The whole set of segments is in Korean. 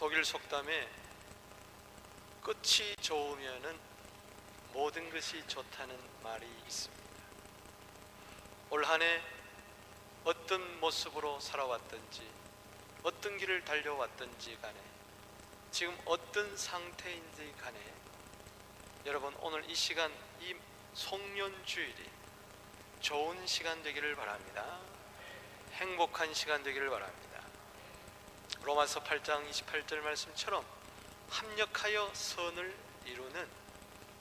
독일 속담에 끝이 좋으면은 모든 것이 좋다는 말이 있습니다. 올 한해 어떤 모습으로 살아왔든지 어떤 길을 달려왔든지 간에 지금 어떤 상태인지 간에 여러분 오늘 이 시간 이 송년 주일이 좋은 시간 되기를 바랍니다. 행복한 시간 되기를 바랍니다. 로마서 8장 28절 말씀처럼 합력하여 선을 이루는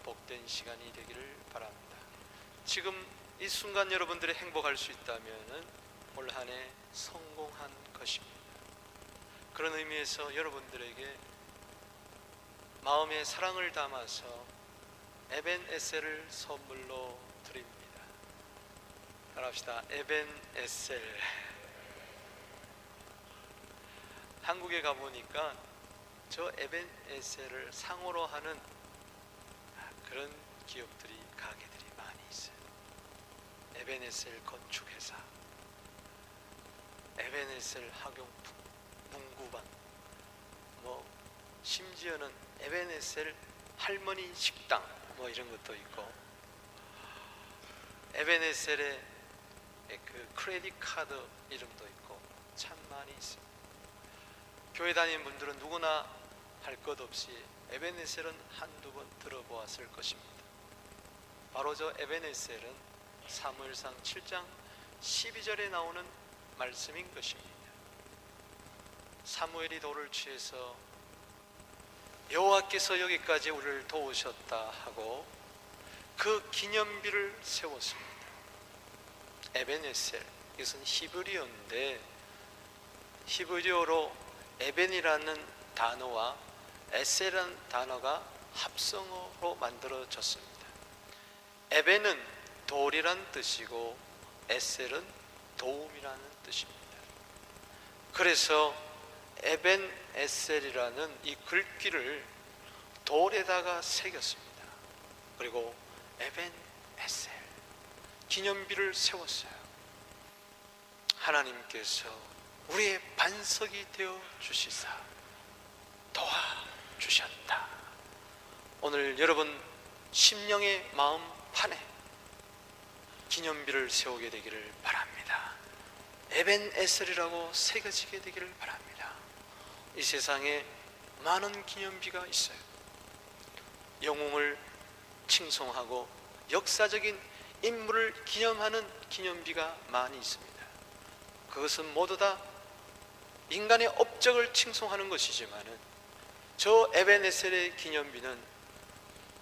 복된 시간이 되기를 바랍니다. 지금 이 순간 여러분들이 행복할 수 있다면은 올 한해 성공한 것입니다. 그런 의미에서 여러분들에게 마음의 사랑을 담아서 에벤 에셀을 선물로 드립니다. 따라합시다. 에벤 에셀. 한국에 가보니까 저 에벤 에셀을 상호로 하는 그런 기업들이 가게들이 많이 있어요. 에벤에셀 건축회사, 에벤에셀 학용품, 문구방, 뭐 심지어는 에벤에셀 할머니 식당 뭐 이런 것도 있고 에벤에셀의 그 크레딧 카드 이름도 있고 참 많이 있습니다. 교회 다니는 분들은 누구나 할 것 없이 에벤에셀은 한두 번 들어보았을 것입니다. 바로 저 에벤에셀은 사무엘상 7장 12절에 나오는 말씀인 것입니다. 사무엘이 돌을 취해서 여호와께서 여기까지 우리를 도우셨다 하고 그 기념비를 세웠습니다. 에벤에셀 이것은 히브리어인데 히브리어로 에벤이라는 단어와 에셀이라는 단어가 합성어로 만들어졌습니다. 에벤은 돌이란 뜻이고 에셀은 도움이라는 뜻입니다. 그래서 에벤 에셀이라는 이 글귀를 돌에다가 새겼습니다. 그리고 에벤 에셀 기념비를 세웠어요. 하나님께서 우리의 반석이 되어 주시사 도와 주셨다. 오늘 여러분 심령의 마음 판에 기념비를 세우게 되기를 바랍니다. 에벤 에셀이라고 새겨지게 되기를 바랍니다. 이 세상에 많은 기념비가 있어요. 영웅을 칭송하고 역사적인 인물을 기념하는 기념비가 많이 있습니다. 그것은 모두 다 인간의 업적을 칭송하는 것이지만은 저 에베네셀의 기념비는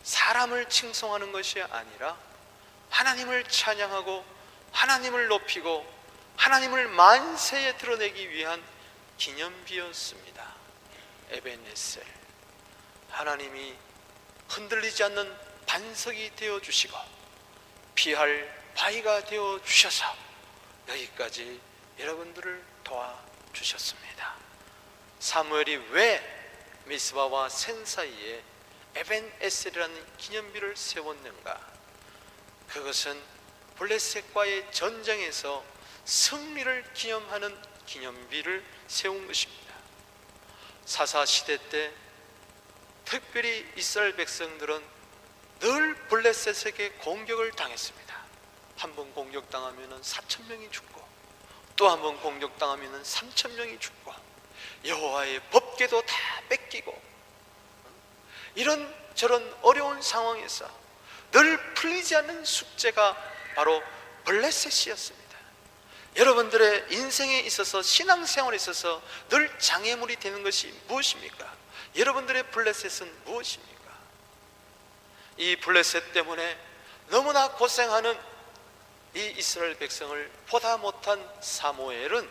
사람을 칭송하는 것이 아니라 하나님을 찬양하고 하나님을 높이고 하나님을 만세에 드러내기 위한 기념비였습니다. 에베네셀 하나님이 흔들리지 않는 반석이 되어 주시고 피할 바위가 되어 주셔서 여기까지 여러분들을 도와 주셨습니다. 사무엘이 왜 미스바와 센 사이에 에벤 에셀이라는 기념비를 세웠는가? 그것은 블레셋과의 전쟁에서 승리를 기념하는 기념비를 세운 것입니다. 사사 시대 때 특별히 이스라엘 백성들은 늘 블레셋에게 공격을 당했습니다. 한 번 공격당하면 4천 명이 죽고 또 한 번 공격당하면 3천 명이 죽고 여호와의 법궤도 다 뺏기고 이런 저런 어려운 상황에서 늘 풀리지 않는 숙제가 바로 블레셋이었습니다. 여러분들의 인생에 있어서 신앙생활에 있어서 늘 장애물이 되는 것이 무엇입니까? 여러분들의 블레셋은 무엇입니까? 이 블레셋 때문에 너무나 고생하는 이 이스라엘 백성을 보다 못한 사무엘은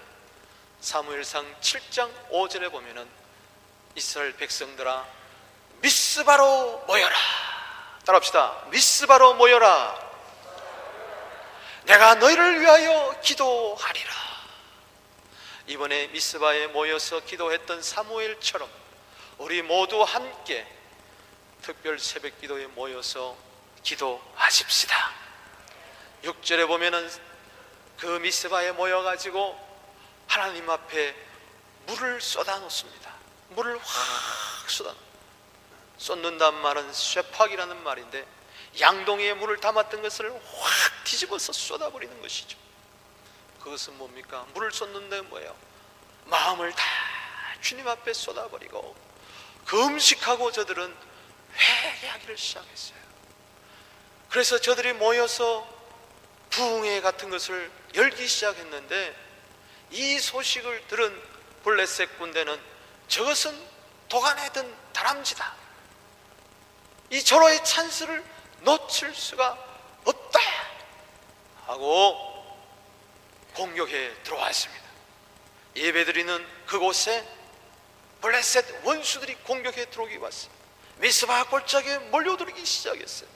사무엘상 7장 5절에 보면은 이스라엘 백성들아 미스바로 모여라. 따라합시다. 미스바로 모여라. 내가 너희를 위하여 기도하리라. 이번에 미스바에 모여서 기도했던 사무엘처럼 우리 모두 함께 특별 새벽 기도에 모여서 기도하십시다 6절에 보면은 그 미스바에 모여가지고 하나님 앞에 물을 쏟아 놓습니다. 물을 확 쏟아 쏟는단 말은 쇠팍이라는 말인데 양동이에 물을 담았던 것을 확 뒤집어서 쏟아버리는 것이죠. 그것은 뭡니까? 물을 쏟는데 뭐예요? 마음을 다 주님 앞에 쏟아버리고 금식하고 저들은 회개하기를 시작했어요. 그래서 저들이 모여서 부흥회 같은 것을 열기 시작했는데 이 소식을 들은 블레셋 군대는 저것은 도가내든 다람쥐다. 이 절호의 찬스를 놓칠 수가 없다. 하고 공격에 들어왔습니다. 예배드리는 그곳에 블레셋 원수들이 공격에 들어오기 왔어요. 미스바 골짜기에 몰려들기 시작했어요.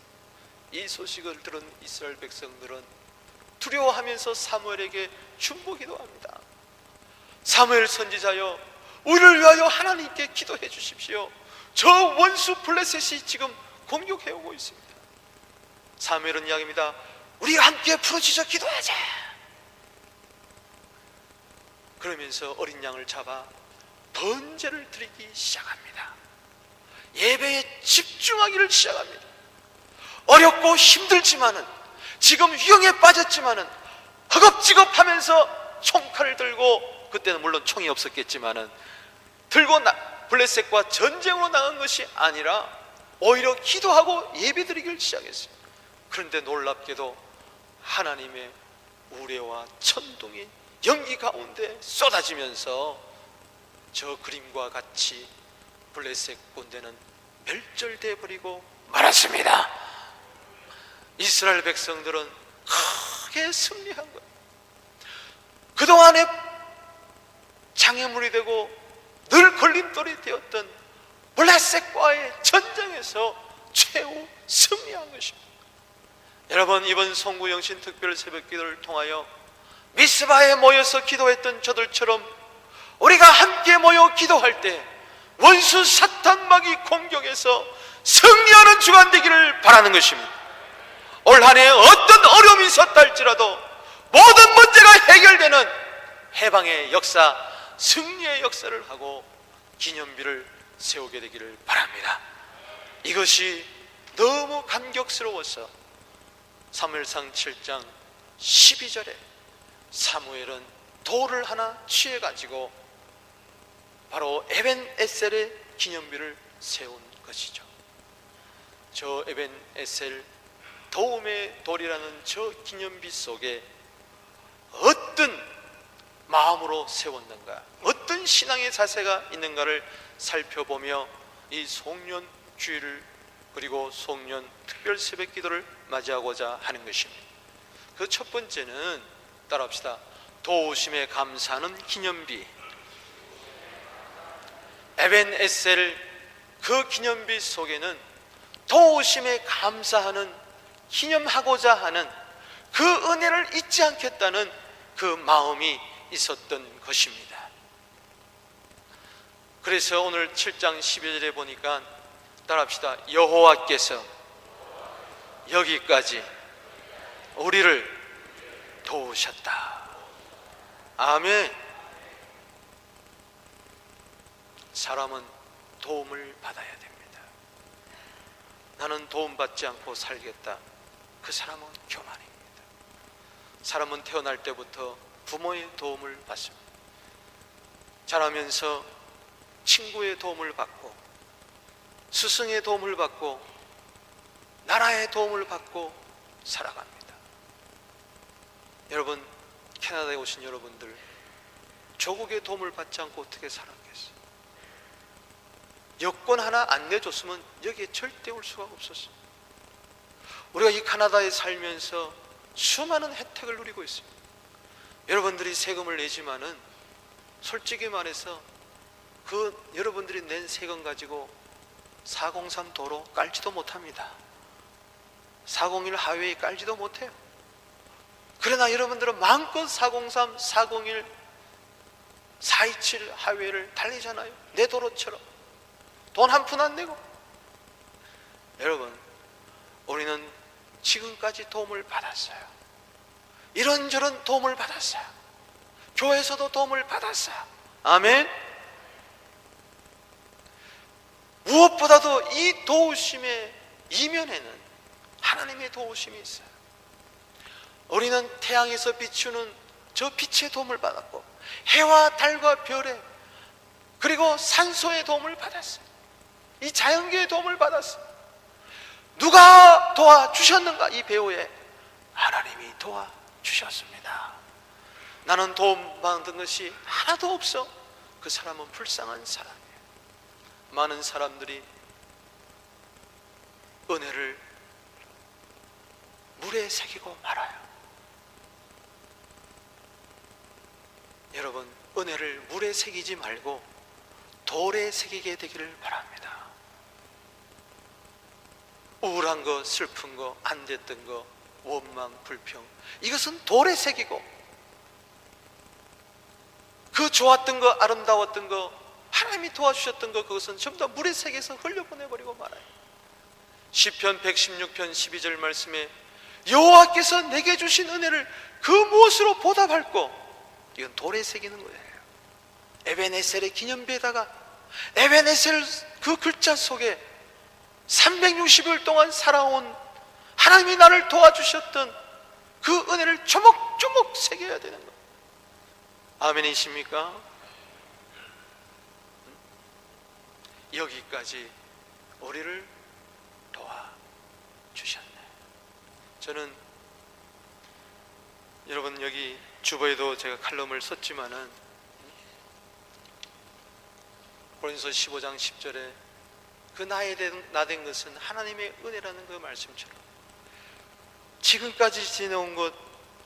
이 소식을 들은 이스라엘 백성들은 두려워하면서 사무엘에게 중보기도 합니다. 사무엘 선지자여, 우리를 위하여 하나님께 기도해 주십시오. 저 원수 블레셋이 지금 공격해 오고 있습니다. 사무엘은 이야기입니다. 우리가 함께 부르짖어 기도하자. 그러면서 어린 양을 잡아 번제를 드리기 시작합니다. 예배에 집중하기를 시작합니다. 어렵고 힘들지만은 지금 유형에 빠졌지만은 허겁지겁 하면서 총칼을 들고 그때는 물론 총이 없었겠지만은 들고 나, 블레셋과 전쟁으로 나간 것이 아니라 오히려 기도하고 예배드리기를 시작했어요. 그런데 놀랍게도 하나님의 우레와 천둥이 연기 가운데 쏟아지면서 저 그림과 같이 블레셋 군대는 멸절돼 버리고 말았습니다. 이스라엘 백성들은 크게 승리한 거예요. 그동안에 장애물이 되고 늘 걸림돌이 되었던 블레셋과의 전쟁에서 최후 승리한 것입니다. 여러분 이번 송구영신 특별 새벽기도를 통하여 미스바에 모여서 기도했던 저들처럼 우리가 함께 모여 기도할 때 원수 사탄막이 공격해서 승리하는 주간 되기를 바라는 것입니다. 올 한해 어떤 어려움이 있었다 할지라도 모든 문제가 해결되는 해방의 역사, 승리의 역사를 하고 기념비를 세우게 되기를 바랍니다. 이것이 너무 감격스러워서 사무엘상 7장 12절에 사무엘은 돌을 하나 취해 가지고 바로 에벤 에셀의 기념비를 세운 것이죠. 저 에벤 에셀 도움의 돌이라는 저 기념비 속에 어떤 마음으로 세웠는가, 어떤 신앙의 자세가 있는가를 살펴보며 이 송년 주일을 그리고 송년 특별 새벽 기도를 맞이하고자 하는 것입니다. 그 첫 번째는 따라합시다. 도우심에 감사하는 기념비. 에벤 에셀 그 기념비 속에는 도우심에 감사하는 기념하고자 하는 그 은혜를 잊지 않겠다는 그 마음이 있었던 것입니다. 그래서 오늘 7장 12절에 보니까 따라합시다. 여호와께서 여기까지 우리를 도우셨다. 아멘. 사람은 도움을 받아야 됩니다. 나는 도움받지 않고 살겠다. 그 사람은 교만입니다. 사람은 태어날 때부터 부모의 도움을 받습니다. 자라면서 친구의 도움을 받고 스승의 도움을 받고 나라의 도움을 받고 살아갑니다. 여러분 캐나다에 오신 여러분들 조국의 도움을 받지 않고 어떻게 살았겠어요? 여권 하나 안 내줬으면 여기에 절대 올 수가 없었어요. 우리가 이 카나다에 살면서 수많은 혜택을 누리고 있습니다. 여러분들이 세금을 내지만은 솔직히 말해서 그 여러분들이 낸 세금 가지고 403 도로 깔지도 못합니다. 401 하웨이 깔지도 못해요. 그러나 여러분들은 마음껏 403, 401, 427 하웨이를 달리잖아요. 내 도로처럼. 돈 한 푼 안 내고. 여러분, 우리는 지금까지 도움을 받았어요. 이런저런 도움을 받았어요. 교회에서도 도움을 받았어요. 아멘. 무엇보다도 이 도우심의 이면에는 하나님의 도우심이 있어요. 우리는 태양에서 비추는 저 빛의 도움을 받았고 해와 달과 별의 그리고 산소의 도움을 받았어요. 이 자연계의 도움을 받았어요. 누가 도와주셨는가? 이 배우에 하나님이 도와주셨습니다. 나는 도움받은 것이 하나도 없어. 그 사람은 불쌍한 사람이에요. 많은 사람들이 은혜를 물에 새기고 말아요. 여러분, 은혜를 물에 새기지 말고 돌에 새기게 되기를 바랍니다. 우울한 거, 슬픈 거, 안 됐던 거, 원망, 불평. 이것은 돌에 새기고 그 좋았던 거, 아름다웠던 거, 하나님이 도와주셨던 거 그것은 전부 다 물에 새겨서 흘려보내버리고 말아요. 시편 116편 12절 말씀에 여호와께서 내게 주신 은혜를 그 무엇으로 보답할꼬? 이건 돌에 새기는 거예요. 에베네셀의 기념비에다가 에베네셀 그 글자 속에 360일 동안 살아온 하나님이 나를 도와주셨던 그 은혜를 조목조목 새겨야 되는 거예요. 아멘이십니까? 여기까지 우리를 도와주셨네. 저는 여러분 여기 주보에도 제가 칼럼을 썼지만은 고린도서 15장 10절에 그 나에 된, 나된 것은 하나님의 은혜라는 그 말씀처럼 지금까지 지내온 것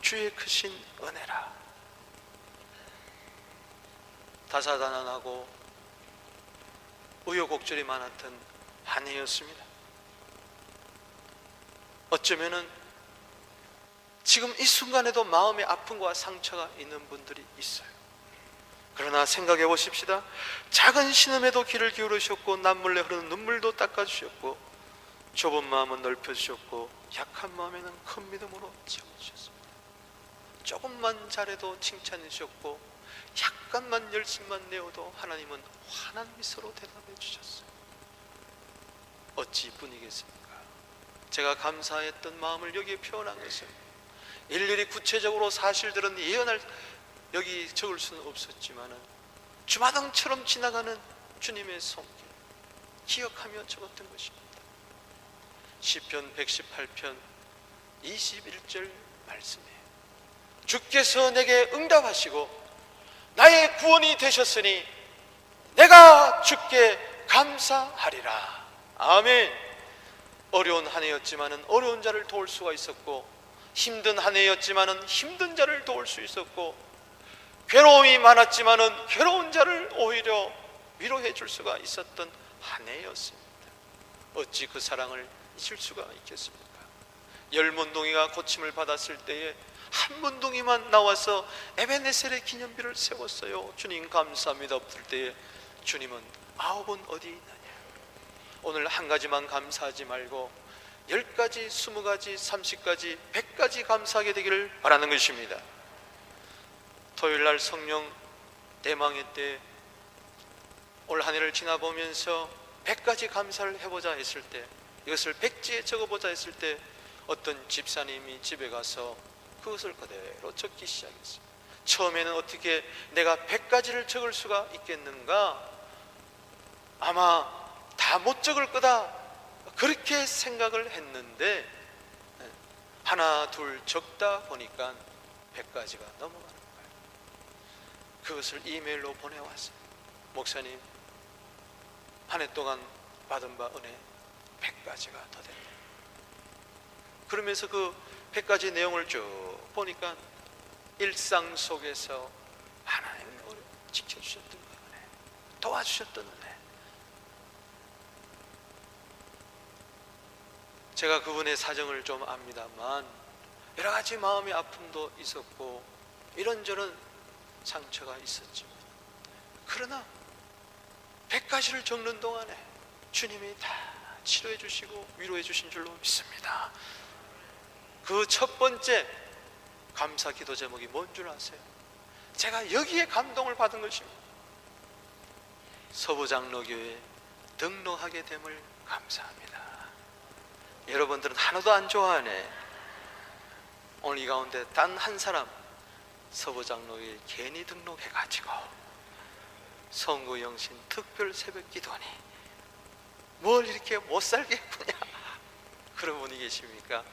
주의 크신 은혜라 다사다난하고 우여곡절이 많았던 한 해였습니다 어쩌면은 지금 이 순간에도 마음의 아픔과 상처가 있는 분들이 있어요. 그러나 생각해 보십시다. 작은 신음에도 귀를 기울이셨고 남몰래 흐르는 눈물도 닦아주셨고 좁은 마음은 넓혀주셨고 약한 마음에는 큰 믿음으로 채워주셨습니다. 조금만 잘해도 칭찬해 주셨고 약간만 열심만 내어도 하나님은 환한 미소로 대답해 주셨어요. 어찌 뿐이겠습니까? 제가 감사했던 마음을 여기에 표현한 것은 일일이 구체적으로 사실들은 예언할 여기 적을 수는 없었지만은 주마등처럼 지나가는 주님의 손길 기억하며 적었던 것입니다. 시편 118편 21절 말씀이에요. 주께서 내게 응답하시고 나의 구원이 되셨으니 내가 주께 감사하리라. 아멘. 어려운 한 해였지만은 어려운 자를 도울 수가 있었고 힘든 한 해였지만은 힘든 자를 도울 수 있었고 괴로움이 많았지만은 괴로운 자를 오히려 위로해 줄 수가 있었던 한 해였습니다. 어찌 그 사랑을 잊을 수가 있겠습니까? 열 문둥이가 고침을 받았을 때에 한 문둥이만 나와서 에베네셀의 기념비를 세웠어요. 주님 감사합니다. 부를 때에 주님은 아홉은 어디 있느냐? 오늘 한 가지만 감사하지 말고 열 가지, 스무 가지, 삼십 가지, 백 가지 감사하게 되기를 바라는 것입니다. 토요일 날 성령 대망의 때 올 한 해를 지나보면서 백 가지 감사를 해보자 했을 때 이것을 백지에 적어보자 했을 때 어떤 집사님이 집에 가서 그것을 그대로 적기 시작했어요. 처음에는 어떻게 내가 백 가지를 적을 수가 있겠는가? 아마 다 못 적을 거다. 그렇게 생각을 했는데 하나 둘 적다 보니까 백 가지가 넘어가는 거예요. 그것을 이메일로 보내왔어요. 목사님 한 해 동안 받은 바 은혜 백 가지가 더 됐다. 그러면서 그백 가지 내용을 쭉 보니까 일상 속에서 하나님이 우리 지켜주셨던 은혜, 도와주셨던 은혜. 제가 그분의 사정을 좀 압니다만 여러 가지 마음의 아픔도 있었고 이런저런 상처가 있었지만 그러나 백 가지를 적는 동안에 주님이 다 치료해 주시고 위로해 주신 줄로 믿습니다. 그 첫 번째 감사 기도 제목이 뭔 줄 아세요? 제가 여기에 감동을 받은 것입니다. 서부장로교회 등록하게 됨을 감사합니다. 여러분들은 하나도 안 좋아하네. 오늘 이 가운데 단 한 사람 서부장로에 괜히 등록해가지고 성구영신 특별 새벽 기도니 뭘 이렇게 못 살겠구냐 그런 분이 계십니까?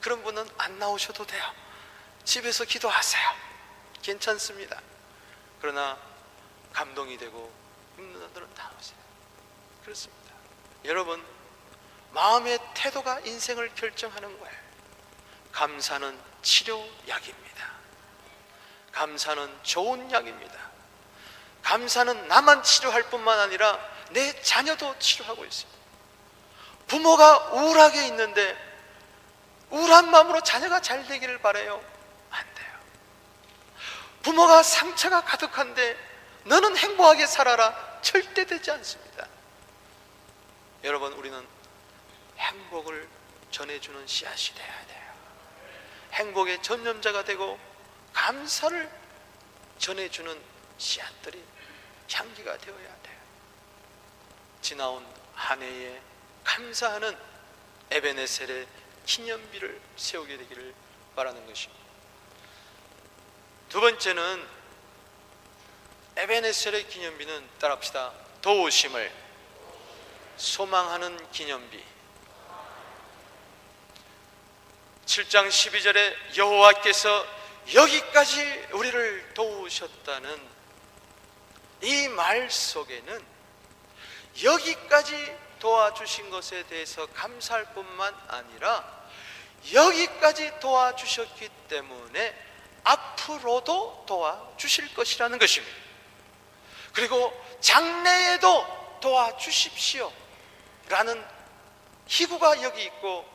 그런 분은 안 나오셔도 돼요. 집에서 기도하세요. 괜찮습니다. 그러나 감동이 되고 힘든 분들은 나오세요. 그렇습니다. 여러분 마음의 태도가 인생을 결정하는 거예요. 감사는 치료약입니다. 감사는 좋은 약입니다. 감사는 나만 치료할 뿐만 아니라 내 자녀도 치료하고 있습니다. 부모가 우울하게 있는데 우울한 마음으로 자녀가 잘 되기를 바래요. 안 돼요. 부모가 상처가 가득한데 너는 행복하게 살아라. 절대 되지 않습니다. 여러분 우리는 행복을 전해주는 씨앗이 되어야 돼요. 행복의 전념자가 되고 감사를 전해주는 씨앗들이 향기가 되어야 돼요. 지나온 한 해에 감사하는 에베네셀의 기념비를 세우게 되기를 바라는 것입니다. 두 번째는 에베네셀의 기념비는 따라합시다. 도우심을 소망하는 기념비. 7장 12절에 여호와께서 여기까지 우리를 도우셨다는 이 말 속에는 여기까지 도와주신 것에 대해서 감사할 뿐만 아니라 여기까지 도와주셨기 때문에 앞으로도 도와주실 것이라는 것입니다. 그리고 장래에도 도와주십시오. 라는 희구가 여기 있고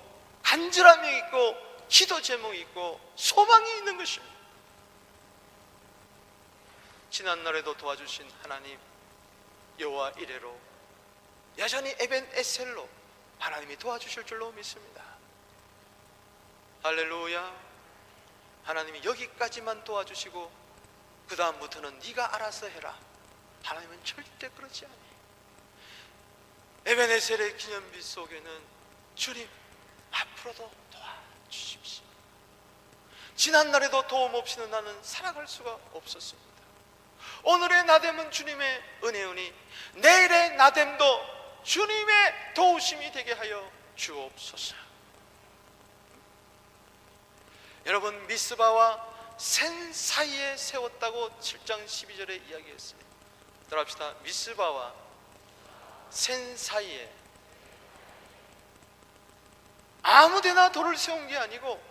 간절함이 있고 기도 제목이 있고 소망이 있는 것입니다. 지난 날에도 도와주신 하나님 여호와 이래로 여전히 에벤 에셀로 하나님이 도와주실 줄로 믿습니다. 할렐루야. 하나님이 여기까지만 도와주시고 그 다음부터는 네가 알아서 해라. 하나님은 절대 그렇지 않아요. 에베네셀의 기념비 속에는 주님 앞으로도 도와주십시오. 지난 날에도 도움 없이는 나는 살아갈 수가 없었습니다. 오늘의 나됨은 주님의 은혜우니 내일의 나됨도 주님의 도우심이 되게 하여 주옵소서. 여러분 미스바와 센 사이에 세웠다고 7장 12절에 이야기했습니다. 따라합시다. 미스바와 센 사이에 아무데나 돌을 세운 게 아니고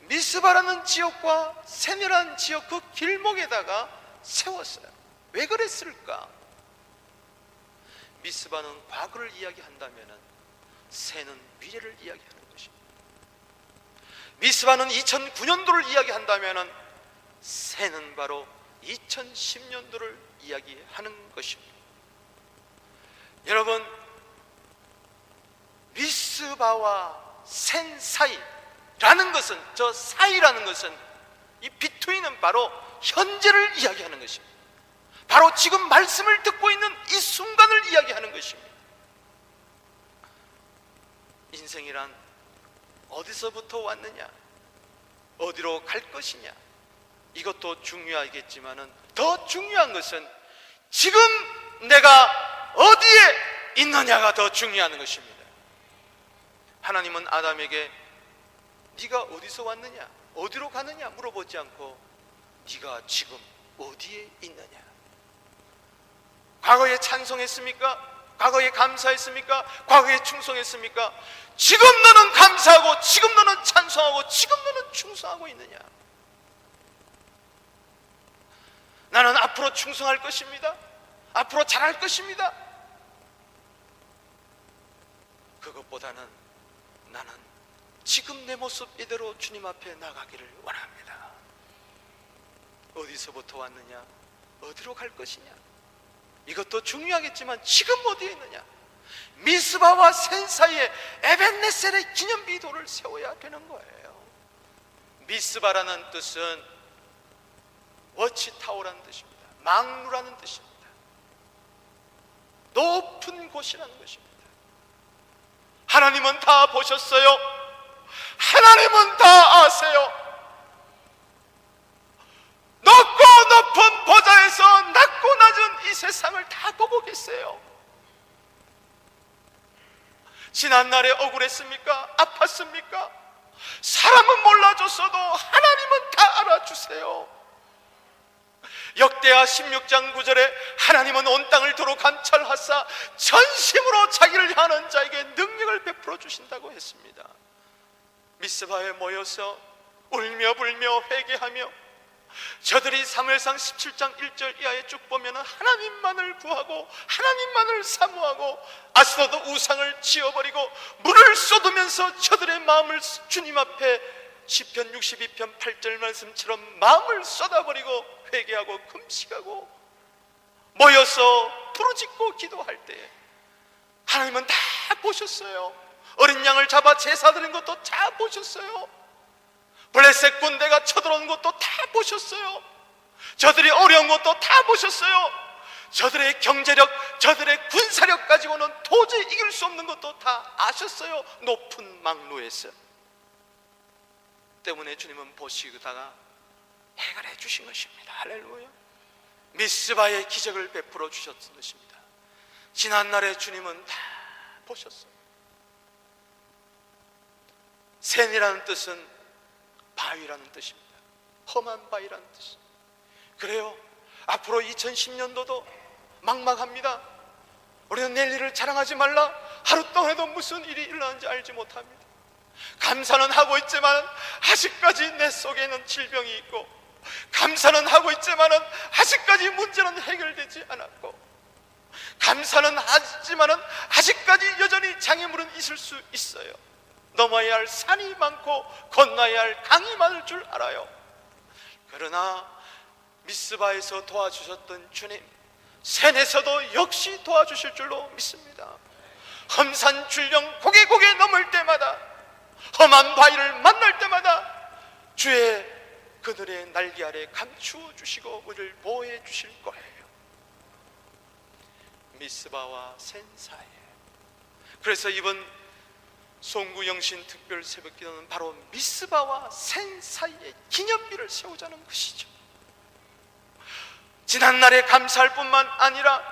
미스바라는 지역과 세멸한 지역 그 길목에다가 세웠어요. 왜 그랬을까? 미스바는 과거를 이야기한다면 새는 미래를 이야기하는 것입니다. 미스바는 2009년도를 이야기한다면 새는 바로 2010년도를 이야기하는 것입니다. 여러분 미스바와 센 사이라는 것은 저 사이라는 것은 이 비투인은 바로 현재를 이야기하는 것입니다. 바로 지금 말씀을 듣고 있는 이 순간을 이야기하는 것입니다. 인생이란 어디서부터 왔느냐, 어디로 갈 것이냐, 이것도 중요하겠지만은 더 중요한 것은 지금 내가 어디에 있느냐가 더 중요한 것입니다. 하나님은 아담에게 네가 어디서 왔느냐, 어디로 가느냐 물어보지 않고 네가 지금 어디에 있느냐? 과거에 찬송했습니까? 과거에 감사했습니까? 과거에 충성했습니까? 지금 너는 감사하고 지금 너는 찬송하고 지금 너는 충성하고 있느냐? 나는 앞으로 충성할 것입니다. 앞으로 잘할 것입니다. 그것보다는 나는 지금 내 모습 이대로 주님 앞에 나가기를 원합니다. 어디서부터 왔느냐? 어디로 갈 것이냐? 이것도 중요하겠지만 지금 어디에 있느냐? 미스바와 센 사이에 에벤네셀의 기념비도를 세워야 되는 거예요. 미스바라는 뜻은 워치타워라는 뜻입니다. 망루라는 뜻입니다. 높은 곳이라는 것입니다. 하나님은 다 보셨어요. 하나님은 다 아세요. 높고 높은 보좌에서 낮고 낮은 이 세상을 다 보고 계세요. 지난날에 억울했습니까? 아팠습니까? 사람은 몰라줬어도 하나님은 다 알아주세요. 역대하 16장 9절에 하나님은 온 땅을 두루 감찰하사 전심으로 자기를 향하는 자에게 능력을 베풀어 주신다고 했습니다. 미스바에 모여서 울며 불며 회개하며 저들이 사무엘상 17장 1절 이하에 쭉 보면 하나님만을 구하고 하나님만을 사모하고 아스도도 우상을 지어버리고 물을 쏟으면서 저들의 마음을 주님 앞에 시편 62편 8절 말씀처럼 마음을 쏟아버리고 회개하고 금식하고 모여서 부르짖고 기도할 때 하나님은 다 보셨어요. 어린 양을 잡아 제사 드린 것도 다 보셨어요. 블레셋 군대가 쳐들어온 것도 다 보셨어요. 저들이 어려운 것도 다 보셨어요. 저들의 경제력, 저들의 군사력 가지고는 도저히 이길 수 없는 것도 다 아셨어요. 높은 망루에서. 때문에 주님은 보시다가 해결해 주신 것입니다. 할렐루야. 미스바의 기적을 베풀어 주셨던 것입니다. 지난날에 주님은 다 보셨어요. 샌이라는 뜻은 바위라는 뜻입니다. 험한 바위라는 뜻. 그래요. 앞으로 2010년도도 막막합니다. 우리는 내일 일을 자랑하지 말라. 하루 동안에도 무슨 일이 일어나는지 알지 못합니다. 감사는 하고 있지만 아직까지 내 속에는 질병이 있고 감사는 하고 있지만은 아직까지 문제는 해결되지 않았고 감사는 하지만은 아직까지 여전히 장애물은 있을 수 있어요. 넘어야 할 산이 많고 건너야 할 강이 많을 줄 알아요. 그러나 미스바에서 도와주셨던 주님, 센에서도 역시 도와주실 줄로 믿습니다. 험산 출령 고개 고개 넘을 때마다 험한 바위를 만날 때마다 주의 그들의 날개 아래 감추어 주시고 우리를 보호해 주실 거예요. 미스바와 센 사이에. 그래서 이번 송구영신 특별 새벽기도는 바로 미스바와 센 사이에 기념비를 세우자는 것이죠. 지난날에 감사할 뿐만 아니라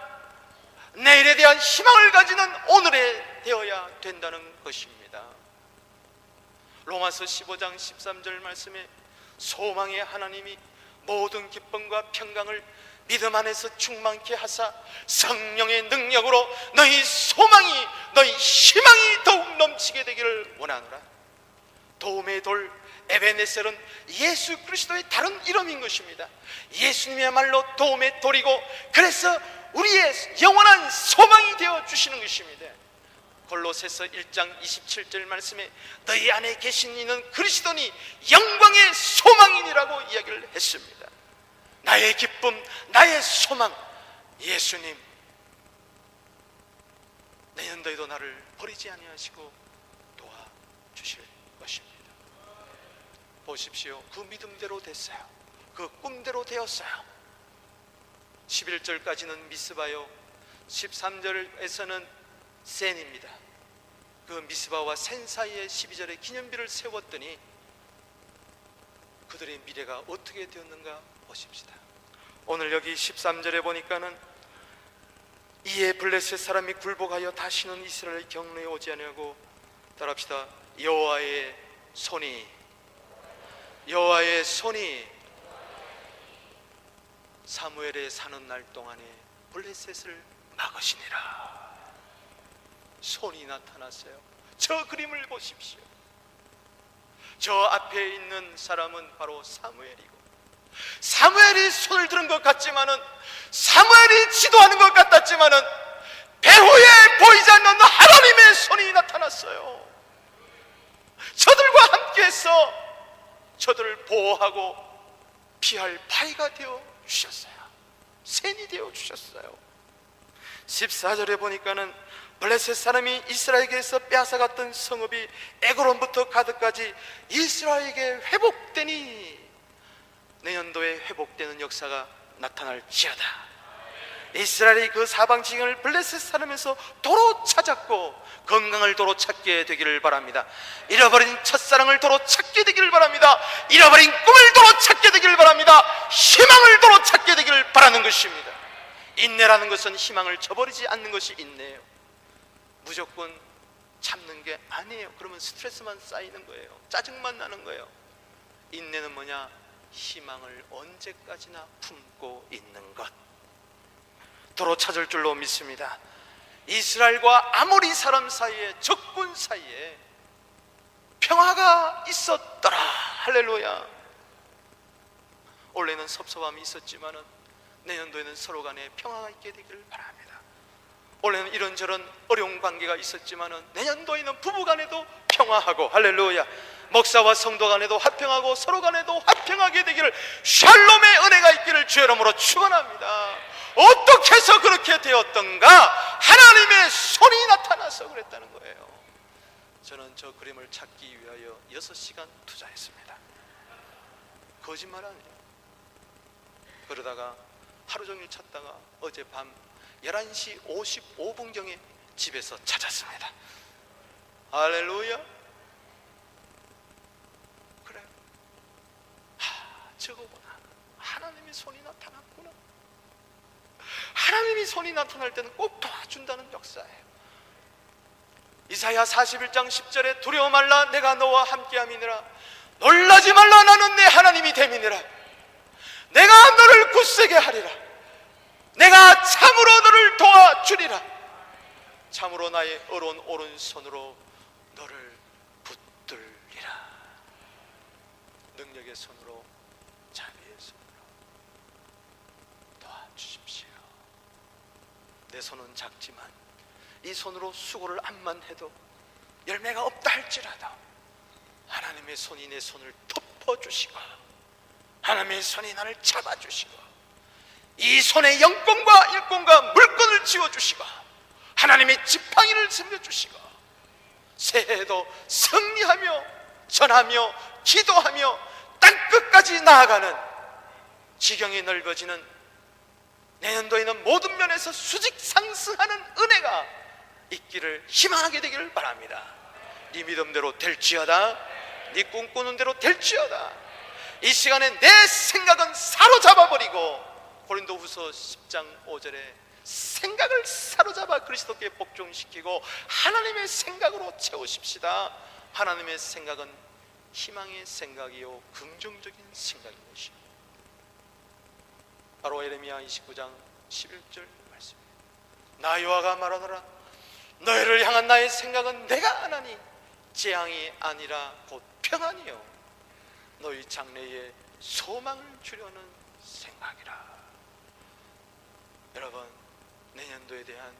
내일에 대한 희망을 가지는 오늘에 되어야 된다는 것입니다. 로마서 15장 13절 말씀에 소망의 하나님이 모든 기쁨과 평강을 믿음 안에서 충만케 하사 성령의 능력으로 너희 소망이 너희 희망이 원하노라? 도움의 돌 에베네셀은 예수 그리스도의 다른 이름인 것입니다. 예수님이야말로 도움의 돌이고 그래서 우리의 영원한 소망이 되어 주시는 것입니다. 골로새서 1장 27절 말씀에 너희 안에 계신 이는 그리스도니 영광의 소망이니라고 이야기를 했습니다. 나의 기쁨, 나의 소망, 예수님. 내년도에도 나를 버리지 아니하시고 도와주실 것입니다. 보십시오. 그 믿음대로 됐어요. 그 꿈대로 되었어요. 11절까지는 미스바요. 13절에서는 센입니다. 그 미스바와 센 사이에 12절에 기념비를 세웠더니 그들의 미래가 어떻게 되었는가 보십시다. 오늘 여기 13절에 보니까는 이에 블레셋 사람이 굴복하여 다시는 이스라엘 경로에 오지 아니하고 따라합시다. 여호와의 손이 여호와의 손이 사무엘에 사는 날 동안에 블레셋을 막으시니라. 손이 나타났어요. 저 그림을 보십시오. 저 앞에 있는 사람은 바로 사무엘이고 사무엘이 손을 들은 것 같지만은 사무엘이 지도하는 것 같았지만은 배후에 보이지 않는 하나님의 손이 나타났어요. 저들과 함께해서 저들을 보호하고 피할 바위가 되어 주셨어요. 샌이 되어 주셨어요. 14절에 보니까는 블레셋 사람이 이스라엘에게서 빼앗아갔던 성읍이 에고론부터 가드까지 이스라엘에게 회복되니 내년도에 회복되는 역사가 나타날지어다. 이스라엘이 그 사방 지경을 블레셋 살면서 도로 찾았고 건강을 도로 찾게 되기를 바랍니다. 잃어버린 첫사랑을 도로 찾게 되기를 바랍니다. 잃어버린 꿈을 도로 찾게 되기를 바랍니다. 희망을 도로 찾게 되기를 바라는 것입니다. 인내라는 것은 희망을 저버리지 않는 것이 인내예요. 무조건 참는 게 아니에요. 그러면 스트레스만 쌓이는 거예요. 짜증만 나는 거예요. 인내는 뭐냐? 희망을 언제까지나 품고 있는 것. 도로 찾을 줄로 믿습니다. 이스라엘과 아모리 사람 사이에 적군 사이에 평화가 있었더라. 할렐루야. 원래는 섭섭함이 있었지만은 내년도에는 서로 간에 평화가 있게 되기를 바랍니다. 원래는 이런저런 어려운 관계가 있었지만은 내년도에는 부부 간에도 평화하고 할렐루야. 목사와 성도 간에도 화평하고 서로 간에도 화평하게 되기를 샬롬의 은혜가 있기를 주의 이름으로 축원합니다. 어떻게 해서 그렇게 되었던가? 하나님의 손이 나타나서 그랬다는 거예요. 저는 저 그림을 찾기 위하여 6시간 투자했습니다. 거짓말 아니에요. 그러다가 하루 종일 찾다가 어젯밤 11시 55분경에 집에서 찾았습니다. 할렐루야. 그래. 하, 저거구나. 하나님의 손이 나타났구나. 하나님이 손이 나타날 때는 꼭 도와준다는 역사예요. 이사야 41장 10절에 두려워 말라 내가 너와 함께함이니라. 놀라지 말라 나는 내 하나님이 됨이니라. 내가 너를 굳세게 하리라. 내가 참으로 너를 도와주리라. 참으로 나의 어려운 오른손으로 너를 붙들리라. 능력의 손으로 자비의 손으로 도와주십시오 내 손은 작지만 이 손으로 수고를 암만 해도 열매가 없다 할지라도 하나님의 손이 내 손을 덮어주시고 하나님의 손이 나를 잡아주시고 이 손에 영권과 일권과 물권을 지워주시고 하나님의 지팡이를 섬겨주시고 새해에도 승리하며 전하며 기도하며 땅끝까지 나아가는 지경이 넓어지는 내년도에는 모든 면에서 수직 상승하는 은혜가 있기를 희망하게 되기를 바랍니다. 네 믿음대로 될지어다. 네 꿈꾸는 대로 될지어다. 이 시간에 내 생각은 사로잡아 버리고 고린도후서 10장 5절에 생각을 사로잡아 그리스도께 복종시키고 하나님의 생각으로 채우십시다. 하나님의 생각은 희망의 생각이요 긍정적인 생각인 것이요. 바로 에레미야 29장 11절 말씀입니다. 나 여호와가 말하노라 너희를 향한 나의 생각은 내가 아나니 재앙이 아니라 곧 평안이요 너희 장래에 소망을 주려는 생각이라. 여러분 내년도에 대한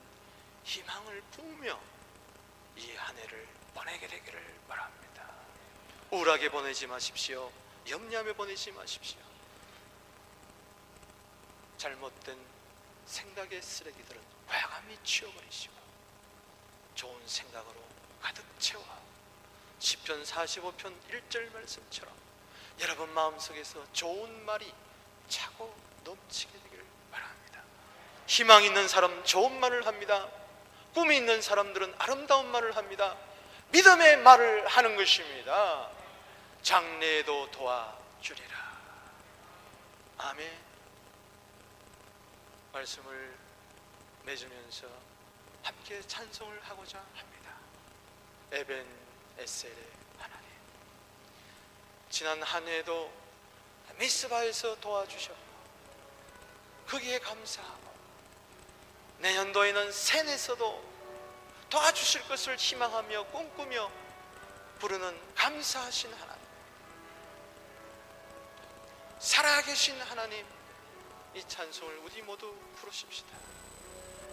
희망을 품으며 이 한 해를 보내게 되기를 바랍니다. 우울하게 보내지 마십시오. 염려하며 보내지 마십시오 잘못된 생각의 쓰레기들은 과감히 치워버리시고 좋은 생각으로 가득 채워 시편 45편 1절 말씀처럼 여러분 마음속에서 좋은 말이 차고 넘치게 되기를 바랍니다. 희망 있는 사람 좋은 말을 합니다. 꿈이 있는 사람들은 아름다운 말을 합니다. 믿음의 말을 하는 것입니다. 장래에도 도와주리라. 아멘 말씀을 맺으면서 함께 찬송을 하고자 합니다. 에벤 에셀의 하나님. 지난 한 해도 미스바에서 도와주셨고 거기에 감사하고 내년도에는 센에서도 도와주실 것을 희망하며 꿈꾸며 부르는 감사하신 하나님. 살아계신 하나님 이 찬송을 우리 모두 부르십시다.